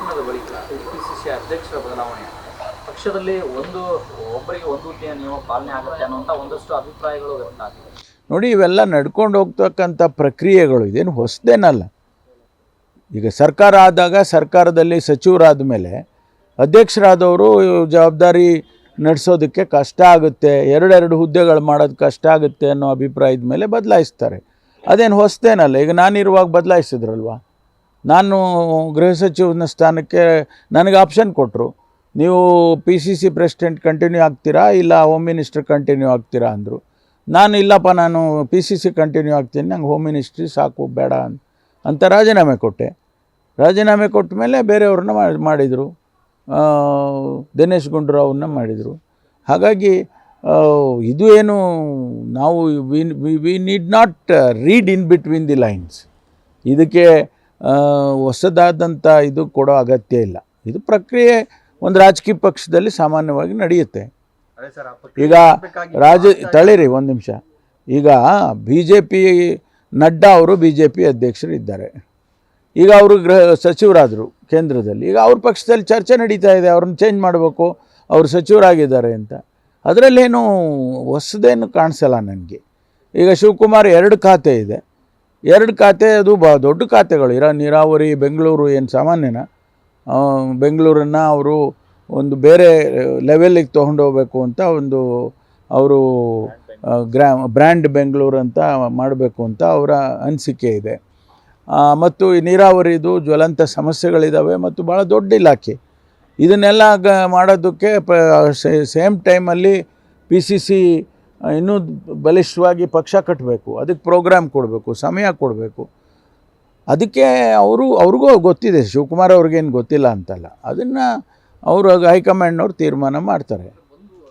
ಭಾಷಣದ ಬಳಿಕ ಕೆಪಿಸಿಸಿ ಅಧ್ಯಕ್ಷರ ಬದಲಾವಣೆ. ಪಕ್ಷದಲ್ಲಿ ಒಂದು, ಒಬ್ಬರಿಗೆ ಒಂದು ಹುದ್ದೆಯ ನಿಯಮ ಪಾಲನೆ ಆಗುತ್ತೆ ಅನ್ನುವಂಥ ಒಂದಷ್ಟು ಅಭಿಪ್ರಾಯಗಳು ವ್ಯಕ್ತ ಆಗಿದೆ ನೋಡಿ, ಇವೆಲ್ಲ ನಡ್ಕೊಂಡು ಹೋಗ್ತಕ್ಕಂಥ ಪ್ರಕ್ರಿಯೆಗಳು ಇದೇನು ಹೊಸದೇನಲ್ಲ. ಈಗ ಸರ್ಕಾರ ಆದಾಗ ಸರ್ಕಾರದಲ್ಲಿ ಸಚಿವರಾದ ಮೇಲೆ ಅಧ್ಯಕ್ಷರಾದವರು ಜವಾಬ್ದಾರಿ ನಡೆಸೋದಕ್ಕೆ ಕಷ್ಟ ಆಗುತ್ತೆ, ಎರಡೆರಡು ಹುದ್ದೆಗಳು ಮಾಡೋದು ಕಷ್ಟ ಆಗುತ್ತೆ ಅನ್ನೋ ಅಭಿಪ್ರಾಯದ ಮೇಲೆ ಬದಲಾಯಿಸ್ತಾರೆ. ಅದೇನು ಹೊಸದೇನಲ್ಲ, ಈಗ ನಾನಿರುವಾಗ ಬದಲಾಯಿಸಿದ್ರಲ್ವ? ನಾನು ಗೃಹ ಸಚಿವನ ಸ್ಥಾನಕ್ಕೆ ನನಗೆ ಆಪ್ಷನ್ ಕೊಟ್ಟರು ನೀವು P C C president continue ಆಗ್ತೀರಾ ಇಲ್ಲ ಹೋಮ್ ಮಿನಿಸ್ಟರ್ ಕಂಟಿನ್ಯೂ ಆಗ್ತೀರಾ ಅಂದರು. ನಾನು ಇಲ್ಲಪ್ಪ, ನಾನು ಪಿ ಸಿ ಸಿ ಕಂಟಿನ್ಯೂ ಆಗ್ತೀನಿ, ನಂಗೆ ಹೋಮ್ ಮಿನಿಸ್ಟ್ರಿ ಸಾಕು, ಬೇಡ ಅಂತ ರಾಜೀನಾಮೆ ಕೊಟ್ಟೆ. ರಾಜೀನಾಮೆ ಕೊಟ್ಟ ಮೇಲೆ ಬೇರೆಯವ್ರನ್ನ ಮಾಡಿ ಮಾಡಿದರು. ದಿನೇಶ್ ಗುಂಡೂರಾವ್ನ ಮಾಡಿದರು. ಹಾಗಾಗಿ ಇದು ಏನು, ನಾವು we need not read in between the lines ಇದಕ್ಕೆ ಹೊಸದಾದಂಥ ಇದು ಕೊಡೋ ಅಗತ್ಯ ಇಲ್ಲ. ಇದು ಪ್ರಕ್ರಿಯೆ ಒಂದು ರಾಜಕೀಯ ಪಕ್ಷದಲ್ಲಿ ಸಾಮಾನ್ಯವಾಗಿ ನಡೆಯುತ್ತೆ. ಈಗ ರಾಜ ತಳಿರಿ ಒಂದು ನಿಮಿಷ. ಈಗ ಬಿ ಜೆ ಪಿ ನಡ್ಡಾ ಅವರು ಬಿ ಜೆ ಪಿ ಅಧ್ಯಕ್ಷರು ಇದ್ದಾರೆ. ಈಗ ಅವರು ಗೃಹ ಸಚಿವರಾದರು ಕೇಂದ್ರದಲ್ಲಿ. ಈಗ ಅವ್ರ ಪಕ್ಷದಲ್ಲಿ ಚರ್ಚೆ ನಡೀತಾ ಇದೆ ಅವ್ರನ್ನ ಚೇಂಜ್ ಮಾಡಬೇಕು ಅವರು ಸಚಿವರಾಗಿದ್ದಾರೆ ಅಂತ. ಅದರಲ್ಲೇನು ಹೊಸದೇನು ಕಾಣಿಸಲ್ಲ ನನಗೆ. ಈಗ ಶಿವಕುಮಾರ್ ಎರಡು ಖಾತೆ ಇದೆ. ಎರಡು ಖಾತೆ, ಅದು ಬ ದೊಡ್ಡ ಖಾತೆಗಳು. ಇರೋ, ನೀರಾವರಿ, ಬೆಂಗಳೂರು ಏನು ಸಾಮಾನ್ಯನ? ಬೆಂಗಳೂರನ್ನು ಅವರು ಒಂದು ಬೇರೆ ಲೆವೆಲ್ಲಿಗೆ ಹೋಗಬೇಕು ಅಂತ ಒಂದು ಅವರು ಗ್ರಾ ಬ್ರ್ಯಾಂಡ್ ಬೆಂಗಳೂರು ಅಂತ ಮಾಡಬೇಕು ಅಂತ ಅವರ ಅನಿಸಿಕೆ ಇದೆ. ಮತ್ತು ಈ ನೀರಾವರಿದು ಜ್ವಲಂತ ಸಮಸ್ಯೆಗಳಿದ್ದಾವೆ ಮತ್ತು ಭಾಳ ದೊಡ್ಡ ಇಲಾಖೆ. ಇದನ್ನೆಲ್ಲ ಗ, ಮಾಡೋದಕ್ಕೆ ಪ ಸೇಮ್ ಟೈಮಲ್ಲಿ ಪಿ ಸಿ ಸಿ ಇನ್ನೂ ಬಲಿಷ್ಠವಾಗಿ ಪಕ್ಷ ಕಟ್ಟಬೇಕು ಅದಕ್ಕೆ ಪ್ರೋಗ್ರಾಮ್ ಕೊಡಬೇಕು, ಸಮಯ ಕೊಡಬೇಕು. ಅದಕ್ಕೆ ಅವರು, ಅವ್ರಿಗೂ ಗೊತ್ತಿದೆ, ಶಿವಕುಮಾರ್ ಅವ್ರಿಗೇನು ಗೊತ್ತಿಲ್ಲ ಅಂತಲ್ಲ. ಅದನ್ನು ಅವರು ಹೈಕಮಾಂಡ್ನವ್ರು ತೀರ್ಮಾನ ಮಾಡ್ತಾರೆ.